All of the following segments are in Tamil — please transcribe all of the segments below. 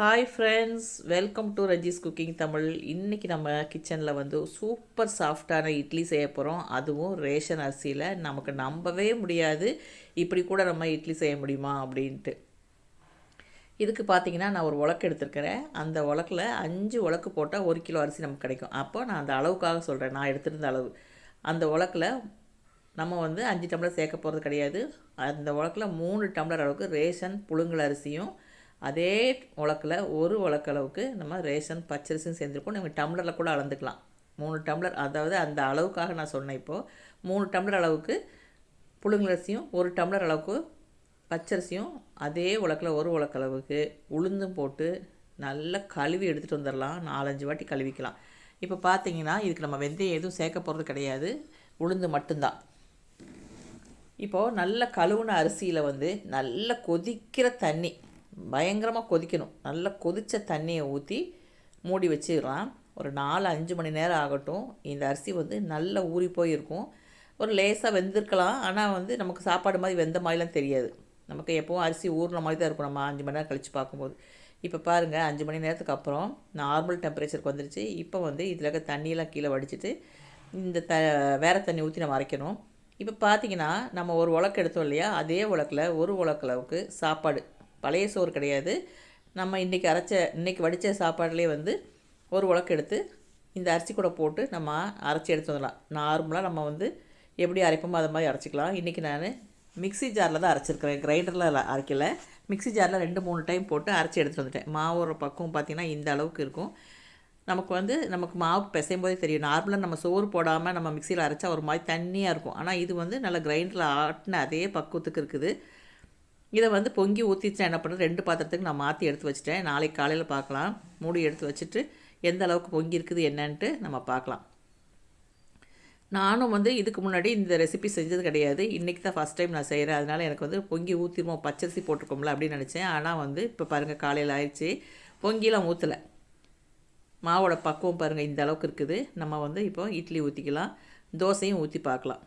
Hi friends welcome to Raji's cooking Tamil இன்றைக்கி நம்ம கிச்சனில் வந்து சூப்பர் சாஃப்டான இட்லி செய்ய போகிறோம் அதுவும் ரேஷன் அரிசியில். நமக்கு நம்பவே முடியாது. இப்படி கூட நம்ம இட்லி செய்ய முடியுமா அப்படின்ட்டு. இதுக்கு பார்த்தீங்கன்னா நான் ஒரு உலக்கு எடுத்திருக்கிறேன். அந்த உலக்கில் அஞ்சு உலக்கு போட்டால் ஒரு கிலோ அரிசி நமக்கு கிடைக்கும். அப்போ நான் அந்த அளவுக்காக சொல்கிறேன் நான் எடுத்திருந்த அளவு. அந்த உலக்கில் நம்ம வந்து அஞ்சு டம்ளர் சேர்க்க போகிறது கிடையாது. அந்த உலக்கில் மூணு டம்ளர் அளவுக்கு ரேஷன் புழுங்கல் அரிசியும் அதே உலக்கில் ஒரு உலக்களவுக்கு நம்ம ரேஷன் பச்சரிசியும் சேர்ந்துருக்கோம் நீங்கள் டம்ளரில் கூட அளந்துக்கலாம். மூணு டம்ளர் அதாவது அந்த அளவுக்காக நான் சொன்னேன் இப்போது மூணு டம்ளர் அளவுக்கு புழுங்கலரிசியும் ஒரு டம்ளர் அளவுக்கு பச்சரிசியும் அதே உலக்கில் ஒரு உலக்களவுக்கு உளுந்தும் போட்டு நல்லா கழுவி எடுத்துகிட்டு வந்துடலாம் நாலஞ்சு வாட்டி கழுவிக்கலாம். இப்போ பார்த்தீங்கன்னா இதுக்கு நம்ம வெந்தயம் எதுவும் சேர்க்க போகிறது கிடையாது. உளுந்து மட்டும்தான். இப்போது நல்ல கழுவுன அரிசியில் வந்து நல்ல கொதிக்கிற தண்ணி பயங்கரமாக கொதிக்கணும். நல்லா கொதித்த தண்ணியை ஊற்றி மூடி வச்சிடலாம். ஒரு நாலு அஞ்சு மணி நேரம் ஆகட்டும். இந்த அரிசி வந்து நல்லா ஊறி போயிருக்கும். ஒரு லேசாக வெந்திருக்கலாம். ஆனால் வந்து நமக்கு சாப்பாடு மாதிரி வெந்த மாதிரிலாம் தெரியாது. நமக்கு எப்போவும் அரிசி ஊறின மாதிரி தான் இருக்கும். நம்ம அஞ்சு மணி நேரம் கழித்து பார்க்கும்போது. இப்போ பாருங்கள் அஞ்சு மணி நேரத்துக்கு அப்புறம் நார்மல் டெம்பரேச்சருக்கு வந்துருச்சு. இப்போ வந்து இதில் இருக்க தண்ணியெல்லாம் கீழே வடிச்சிட்டு இந்த த வேறு தண்ணி ஊற்றி நம்ம அரைக்கணும். இப்போ பார்த்தீங்கன்னா நம்ம ஒரு உலக்கு எடுத்தோம் இல்லையா? அதே உலக்கில் ஒரு உலக்களவுக்கு சாப்பாடு பழைய சோறு கிடையாது. நம்ம இன்றைக்கி அரைச்ச இன்றைக்கி வடித்த சாப்பாடுலேயே வந்து ஒரு உலக்கு எடுத்து இந்த அரிசி கூட போட்டு நம்ம அரைச்சி எடுத்து வந்துடலாம். நார்மலாக நம்ம வந்து எப்படி அரைப்போமோ அது மாதிரி அரைச்சிக்கலாம். இன்றைக்கி நான் மிக்ஸி ஜாரில் தான் அரைச்சிருக்கிறேன். கிரைண்டரில் அரைக்கல. மிக்ஸி ஜாரில் ரெண்டு மூணு டைம் போட்டு அரைச்சி எடுத்துகிட்டு வந்துட்டேன். மாவோட பக்கம் பார்த்திங்கன்னா இந்த அளவுக்கு இருக்கும். நமக்கு வந்து நமக்கு மாவு பிசையும் போதே தெரியும். நார்மலாக நம்ம சோறு போடாமல் நம்ம மிக்சியில் அரைச்சா ஒரு மாதிரி தண்ணியாக இருக்கும். ஆனால் இது வந்து நல்லா கிரைண்டரில் ஆட்டின அதே பக்குவத்துக்கு இருக்குது. இதை வந்து பொங்கி ஊற்றிச்சா என்ன பண்ணுறது ரெண்டு பாத்திரத்துக்கு நான் மாற்றி எடுத்து வச்சுட்டேன். நாளைக்கு காலையில் பார்க்கலாம். மூடி எடுத்து வச்சுட்டு எந்த அளவுக்கு பொங்கி இருக்குது என்னன்ட்டு நம்ம பார்க்கலாம். நானும் வந்து இதுக்கு முன்னாடி இந்த ரெசிபி செஞ்சது கிடையாது. இன்றைக்கி தான் ஃபஸ்ட் டைம் நான் செய்கிறேன் அதனால் எனக்கு வந்து பொங்கி ஊற்றிடுமோ பச்சரிசி போட்டிருக்கோம்ல அப்படின்னு நினச்சேன். ஆனால் வந்து இப்போ பாருங்கள் காலையில் ஆயிடுச்சு. பொங்கிலாம் ஊற்றலை மாவோட பக்குவம் பாருங்கள் இந்த அளவுக்கு இருக்குது. நம்ம வந்து இப்போ இட்லி ஊற்றிக்கலாம் தோசையும் ஊற்றி பார்க்கலாம்.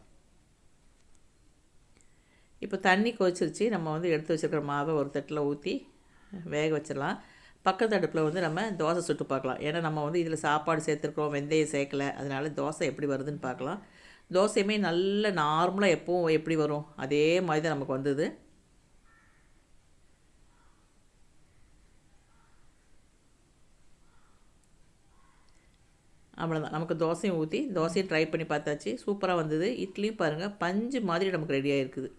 இப்போ தண்ணி கொதிச்சிருச்சு நம்ம வந்து எடுத்து வச்சுருக்கிற மாவை ஒரு தட்டில் ஊற்றி வேக வச்சிடலாம். பக்கத்து அடுப்பில் வந்து நம்ம தோசை சுட்டு பார்க்கலாம். ஏன்னா நம்ம வந்து இதில் சாப்பாடு சேர்த்துருக்கோம் வெந்தயம் சேர்க்கலை அதனால தோசை எப்படி வருதுன்னு பார்க்கலாம். தோசையுமே நல்ல நார்மலாக எப்போவும் எப்படி வரும்? அதே மாதிரி தான் நமக்கு வந்தது. அவ்வளோதான் நமக்கு தோசையும் ஊற்றி தோசையும் ட்ரை பண்ணி பார்த்தாச்சு. சூப்பராக வந்தது. இட்லியும் பாருங்கள் பஞ்சு மாதிரி நமக்கு ரெடியாக இருக்குது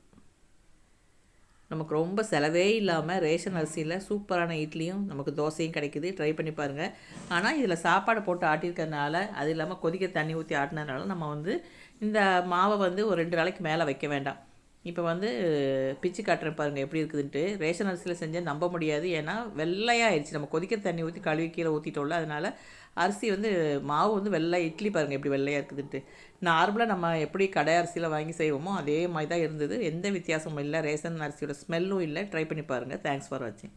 நமக்கு ரொம்ப செலவே இல்லாமல் ரேஷன் அரிசியில் சூப்பரான இட்லியும் நமக்கு தோசையும் கிடைக்குது. ட்ரை பண்ணி பாருங்கள் ஆனால் இதில் சாப்பாடு போட்டு ஆட்டியிருக்கறனால அது இல்லாமல் கொதிக்க தண்ணி ஊற்றி ஆட்டினதுனால நம்ம வந்து இந்த மாவை வந்து ஒரு ரெண்டு நாளைக்கு மேலே வைக்க வேண்டாம். இப்போ வந்து பிச்சு காட்டுறேன் பாருங்கள் எப்படி இருக்குதுன்ட்டு. ரேஷன் அரிசியில் செஞ்சால் நம்ப முடியாது. ஏன்னா வெள்ளையாகிடுச்சு நம்ம கொதிக்கிற தண்ணி ஊற்றி கழுவி கீழே ஊற்றிட்டோம்ல அதனால் அரிசி வந்து மாவு வந்து வெள்ளை இட்லி பாருங்கள் எப்படி வெள்ளையாக இருக்குதுன்ட்டு. நார்மலாக நம்ம எப்படி கடை அரிசியில் வாங்கி செய்வோமோ அதே மாதிரி தான் இருந்தது. எந்த வித்தியாசமும் இல்லை. ரேஷன் அரிசியோட ஸ்மெல்லும் இல்லை. ட்ரை பண்ணி பாருங்கள் தேங்க்ஸ் ஃபார் வாட்சிங்